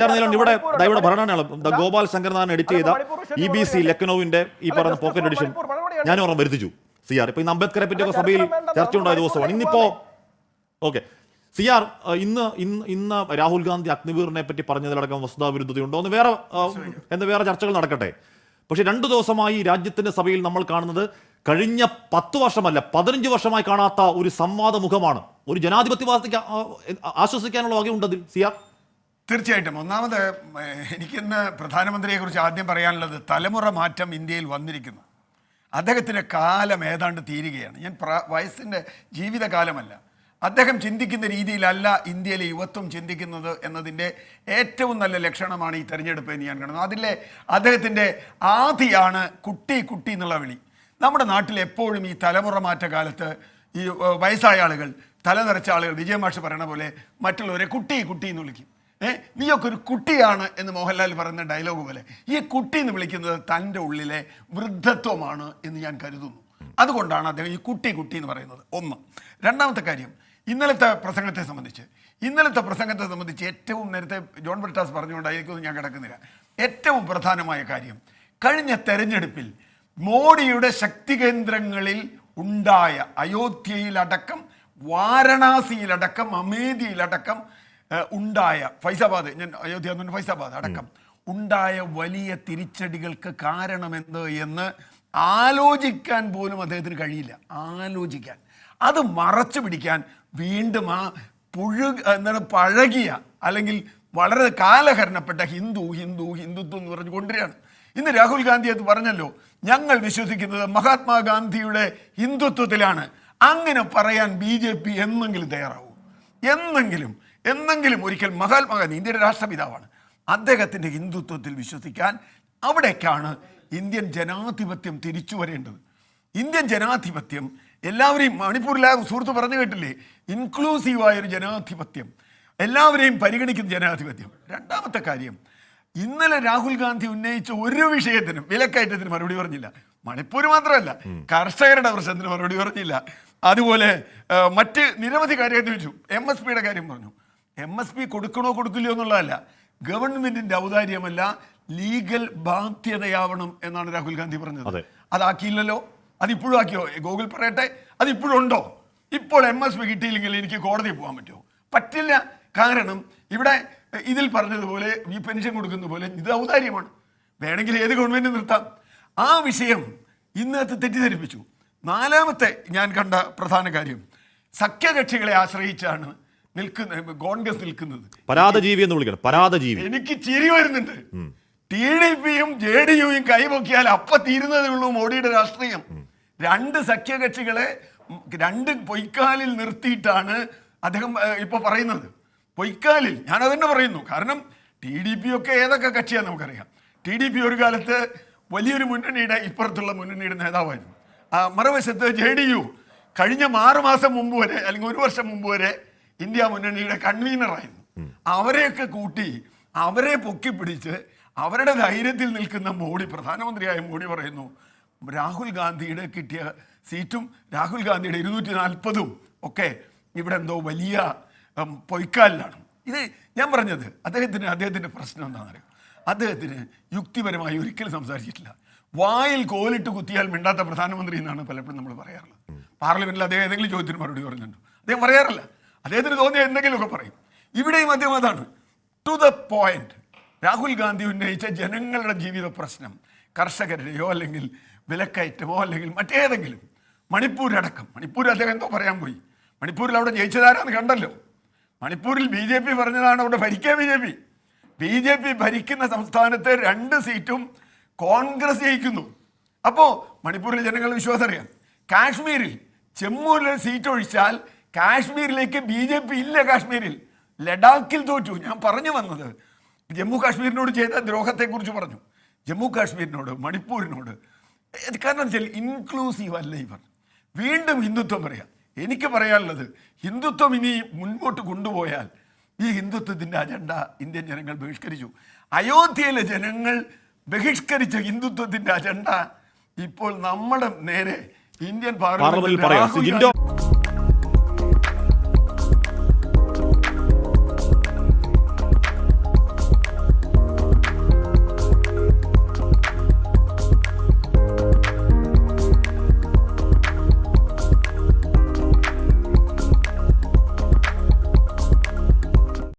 ചേർന്നതിലുണ്ട് ഇവിടെ ഇവിടെ ഭരണാണ് ഗോപാൽ ശങ്കർനാഥൻ എഡിറ്റ് ചെയ്ത ഇ ബി സി ലക്നൌവിന്റെ ഈ പറഞ്ഞ പോക്കറ്റ് എഡിഷൻ. ഞാൻ ഓർമ്മ വരുത്തിച്ചു സി ആർ. ഇപ്പൊ ഇന്ന് അംബേദ്കറെ പറ്റിയൊക്കെ സഭയിൽ ചർച്ച ഉണ്ടായ ദിവസമാണ്. ഇന്നിപ്പോ ഓക്കെ. സി ആർ ഇന്ന് ഇന്ന് ഇന്ന് രാഹുൽ ഗാന്ധി അഗ്നിവീറിനെ പറ്റി പറഞ്ഞതിലടക്കം വസ്തുതാ വിരുദ്ധതയുണ്ടോ? എന്ന് വേറെ എന്താ എന്ന് വേറെ ചർച്ചകൾ നടക്കട്ടെ? പക്ഷെ രണ്ടു ദിവസമായി രാജ്യത്തിന്റെ സഭയിൽ നമ്മൾ കാണുന്നത് കഴിഞ്ഞ പത്ത് വർഷമല്ല പതിനഞ്ച് വർഷമായി കാണാത്ത ഒരു സംവാദ മുഖമാണ് ഒരു ജനാധിപത്യവാദത്തേക്ക് ആശ്വസിക്കാനുള്ള വകയുണ്ടതിൽ. C R? തീർച്ചയായിട്ടും. ഒന്നാമത് എനിക്കിന്ന് പ്രധാനമന്ത്രിയെക്കുറിച്ച് ആദ്യം പറയാനുള്ളത് തലമുറ മാറ്റം ഇന്ത്യയിൽ വന്നിരിക്കുന്നു. അദ്ദേഹത്തിന്റെ കാലം ഏതാണ്ട് തീരുകയാണ്. ഞാൻ പ്ര വയസ്സിന്റെ ജീവിതകാലമല്ല. അദ്ദേഹം ചിന്തിക്കുന്ന രീതിയിലല്ല ഇന്ത്യയിലെ യുവത്വം ചിന്തിക്കുന്നത് എന്നതിന്റെ ഏറ്റവും നല്ല ലക്ഷണമാണ് ഈ തെരഞ്ഞെടുപ്പ് എന്ന് ഞാൻ കാണുന്നത്. അതിലെ അദ്ദേഹത്തിന്റെ ആധിയാണ് കുട്ടി കുട്ടി എന്നുള്ള വിളി. നമ്മുടെ നാട്ടിൽ എപ്പോഴും ഈ തലമുറ മാറ്റ കാലത്ത് ഈ വയസ്സായ ആളുകൾ തല നിറച്ച ആളുകൾ വിജയമാഷ് പറയണ പോലെ മറ്റുള്ളവരെ കുട്ടി കുട്ടി എന്ന് വിളിക്കും. ഏ നീയൊക്കെ ഒരു കുട്ടിയാണ് എന്ന് മോഹൻലാൽ പറയുന്ന ഡയലോഗ് പോലെ. ഈ കുട്ടി എന്ന് വിളിക്കുന്നത് തന്റെ ഉള്ളിലെ വൃദ്ധത്വമാണ് എന്ന് ഞാൻ കരുതുന്നു. അതുകൊണ്ടാണ് അദ്ദേഹം ഈ കുട്ടി കുട്ടി എന്ന് പറയുന്നത്. ഒന്ന്. രണ്ടാമത്തെ കാര്യം ഇന്നലത്തെ പ്രസംഗത്തെ സംബന്ധിച്ച്. ഇന്നലത്തെ പ്രസംഗത്തെ സംബന്ധിച്ച് ഏറ്റവും നേരത്തെ ജോൺ ബ്രിട്ടാസ് പറഞ്ഞുകൊണ്ടായിരിക്കും ഞാൻ കിടക്കുന്നില്ല. ഏറ്റവും പ്രധാനമായ കാര്യം കഴിഞ്ഞ തെരഞ്ഞെടുപ്പിൽ മോഡിയുടെ ശക്തി കേന്ദ്രങ്ങളിൽ ഉണ്ടായ അയോധ്യയിലടക്കം വാരണാസിയിലടക്കം അമേധിയിലടക്കം ഉണ്ടായ ഫൈസാബാദ് ഞാൻ അയോധ്യ ഫൈസാബാദ് അടക്കം. ഉണ്ടായ വലിയ തിരിച്ചടികൾക്ക് കാരണമെന്ത് എന്ന് ആലോചിക്കാൻ പോലും അദ്ദേഹത്തിന് കഴിയില്ല. ആലോചിക്കാൻ. അത് മറച്ചു പിടിക്കാൻ വീണ്ടും ആ പുഴു എന്താണ് പഴകിയ അല്ലെങ്കിൽ വളരെ കാലഹരണപ്പെട്ട ഹിന്ദു ഹിന്ദു ഹിന്ദുത്വം എന്ന് പറഞ്ഞു കൊണ്ടുവരികയാണ്. ഇന്ന് രാഹുൽ ഗാന്ധി അത് പറഞ്ഞല്ലോ. ഞങ്ങൾ വിശ്വസിക്കുന്നത് മഹാത്മാഗാന്ധിയുടെ ഹിന്ദുത്വത്തിലാണ്. അങ്ങനെ പറയാൻ ബി ജെ പി എന്നെങ്കിലും തയ്യാറാവും. എന്നെങ്കിലും എന്നെങ്കിലും ഒരിക്കൽ മഹാത്മാഗാന്ധി ഇന്ത്യയുടെ രാഷ്ട്രപിതാവാണ്. അദ്ദേഹത്തിന്റെ ഹിന്ദുത്വത്തിൽ വിശ്വസിക്കാൻ അവിടേക്കാണ് ഇന്ത്യൻ ജനാധിപത്യം തിരിച്ചു വരേണ്ടത്. ഇന്ത്യൻ ജനാധിപത്യം എല്ലാവരെയും മണിപ്പൂരിലെ സുഹൃത്ത് പറഞ്ഞു കേട്ടില്ലേ? ഇൻക്ലൂസീവായ ഒരു ജനാധിപത്യം. എല്ലാവരെയും പരിഗണിക്കുന്ന ജനാധിപത്യം. രണ്ടാമത്തെ കാര്യം ഇന്നലെ രാഹുൽ ഗാന്ധി ഉന്നയിച്ച ഒരു വിഷയത്തിനും വിലക്കയറ്റത്തിന് മറുപടി പറഞ്ഞില്ല. മണിപ്പൂർ മാത്രമല്ല കർഷകരുടെ പ്രശ്നത്തിന് മറുപടി പറഞ്ഞില്ല. അതുപോലെ മറ്റ് നിരവധി കാര്യങ്ങൾ ചോദിച്ചു. എം എസ് പിയുടെ കാര്യം പറഞ്ഞു. എം എസ് പി കൊടുക്കണോ കൊടുക്കില്ലയോ എന്നുള്ളതല്ല. ഗവൺമെന്റിന്റെ ഔദാര്യമല്ല ലീഗൽ ബാധ്യതയാവണം എന്നാണ് രാഹുൽ ഗാന്ധി പറഞ്ഞത്. അതെ. അതാക്കിയില്ലല്ലോ. അതിപ്പോഴും ആക്കിയോ? ഗൂഗിൾ പറയട്ടെ അതിപ്പോഴും ഉണ്ടോ ഇപ്പോൾ എം എസ് പി കിട്ടിയില്ലെങ്കിൽ എനിക്ക് കോടതിയിൽ പോകാൻ പറ്റുമോ? പറ്റില്ല. കാരണം ഇവിടെ ഇതിൽ പറഞ്ഞതുപോലെ ഈ പെൻഷൻ കൊടുക്കുന്ന പോലെ ഇത് ഔദാര്യമാണ്. വേണമെങ്കിൽ ഏത് ഗവൺമെന്റ് നിർത്താം. ആ വിഷയം ഇന്നത്തെ തെറ്റിദ്ധരിപ്പിച്ചു. നാലാമത്തെ ഞാൻ കണ്ട പ്രധാന കാര്യം സഖ്യകക്ഷികളെ ആശ്രയിച്ചാണ് നിൽക്കുന്ന കോൺഗ്രസ് നിൽക്കുന്നത്. പരാതജീവി എന്ന് വിളിക്കണം. പരാതജീവി. എനിക്ക് ചിരി വരുന്നുണ്ട്. ടി ഡി പിയും ജെ ഡി യുയും കൈപൊക്കിയാൽ അപ്പ തീരുന്നതേ ഉള്ളൂ മോഡിയുടെ രാഷ്ട്രീയം. രണ്ട് സഖ്യകക്ഷികളെ രണ്ട് പൊയ്ക്കാലിൽ നിർത്തിയിട്ടാണ് അദ്ദേഹം ഇപ്പൊ പറയുന്നത്. പൊയ്ക്കാലിൽ ഞാൻ അതന്നെ പറയുന്നു. കാരണം ടി ഡി പി ഒക്കെ ഏതൊക്കെ കക്ഷിയാണ് നമുക്കറിയാം. ടി ഡി പി ഒരു കാലത്ത് വലിയൊരു മുന്നണിയുടെ ഇപ്പുറത്തുള്ള മുന്നണിയുടെ നേതാവായിരുന്നു. മറുവശത്ത് ജെ ഡി യു കഴിഞ്ഞ ആറ് മാസം മുമ്പ് വരെ അല്ലെങ്കിൽ ഒരു വർഷം മുമ്പ് വരെ ഇന്ത്യ മുന്നണിയുടെ കൺവീനറായിരുന്നു. അവരെയൊക്കെ കൂട്ടി അവരെ പൊക്കിപ്പിടിച്ച് അവരുടെ ധൈര്യത്തിൽ നിൽക്കുന്ന മോഡി പ്രധാനമന്ത്രിയായ മോഡി പറയുന്നു രാഹുൽ ഗാന്ധിയുടെ കിട്ടിയ സീറ്റും രാഹുൽ ഗാന്ധിയുടെ ഇരുന്നൂറ്റി നാൽപ്പതും ഒക്കെ ഇവിടെ എന്തോ വലിയ പൊയ്ക്കാലിലാണ്. ഇത് ഞാൻ പറഞ്ഞത് അദ്ദേഹത്തിന് അദ്ദേഹത്തിന്റെ പ്രശ്നം എന്താണെന്നറിയോ? അദ്ദേഹത്തിന് യുക്തിപരമായി ഒരിക്കലും സംസാരിച്ചിട്ടില്ല. വായിൽ കോലിട്ട് കുത്തിയാൽ മിണ്ടാത്ത പ്രധാനമന്ത്രി എന്നാണ് പലപ്പോഴും നമ്മൾ പറയാറുള്ളത്. പാർലമെന്റിൽ അദ്ദേഹം ഏതെങ്കിലും ചോദ്യത്തിന് മറുപടി പറഞ്ഞിട്ടുണ്ടോ? അദ്ദേഹം പറയാറില്ല. അദ്ദേഹത്തിന് തോന്നിയ എന്തെങ്കിലുമൊക്കെ പറയും. ഇവിടെയും അദ്ദേഹം അതാണ്. To the point Rahul Gandhi ഉന്നയിച്ച ജനങ്ങളുടെ ജീവിത പ്രശ്നം കർഷകരുടെയോ അല്ലെങ്കിൽ വിലക്കയറ്റമോ അല്ലെങ്കിൽ മറ്റേതെങ്കിലും. മണിപ്പൂരടക്കം മണിപ്പൂർ അദ്ദേഹം എന്തോ പറയാൻ പോയി. മണിപ്പൂരിൽ അവിടെ ജയിച്ചതാരാന്ന് കണ്ടല്ലോ. മണിപ്പൂരിൽ ബി ജെ പി പറഞ്ഞതാണ് അവിടെ ഭരിക്കുക B J P B J P ഭരിക്കുന്ന സംസ്ഥാനത്തെ രണ്ട് സീറ്റും കോൺഗ്രസ് ജയിക്കുന്നു. അപ്പോൾ മണിപ്പൂരിലെ ജനങ്ങൾ വിശ്വാസം അറിയാം. കാശ്മീരിൽ ജമ്മുവിലെ സീറ്റ് ഒഴിച്ചാൽ കാശ്മീരിലേക്ക് ബി ജെ പി ഇല്ല കാശ്മീരിൽ. ലഡാക്കിൽ തോറ്റു. ഞാൻ പറഞ്ഞു വന്നത് ജമ്മു കാശ്മീരിനോട് ചെയ്ത ദ്രോഹത്തെക്കുറിച്ച് പറഞ്ഞു. ജമ്മു കാശ്മീരിനോട് മണിപ്പൂരിനോട്. കാരണം വെച്ചാൽ ഇൻക്ലൂസീവ് അല്ല ഇവർ. വീണ്ടും ഹിന്ദുത്വം പറയാം. എനിക്ക് പറയാനുള്ളത് ഹിന്ദുത്വം ഇനി മുൻപോട്ട് കൊണ്ടുപോയാൽ ഈ ഹിന്ദുത്വത്തിന്റെ അജണ്ട ഇന്ത്യൻ ജനങ്ങൾ ബഹിഷ്കരിച്ചു. അയോധ്യയിലെ ജനങ്ങൾ ബഹിഷ്കരിച്ച ഹിന്ദുത്വത്തിന്റെ അജണ്ട ഇപ്പോൾ നമ്മുടെ നേരെ ഇന്ത്യൻ പാർലമെന്റിൽ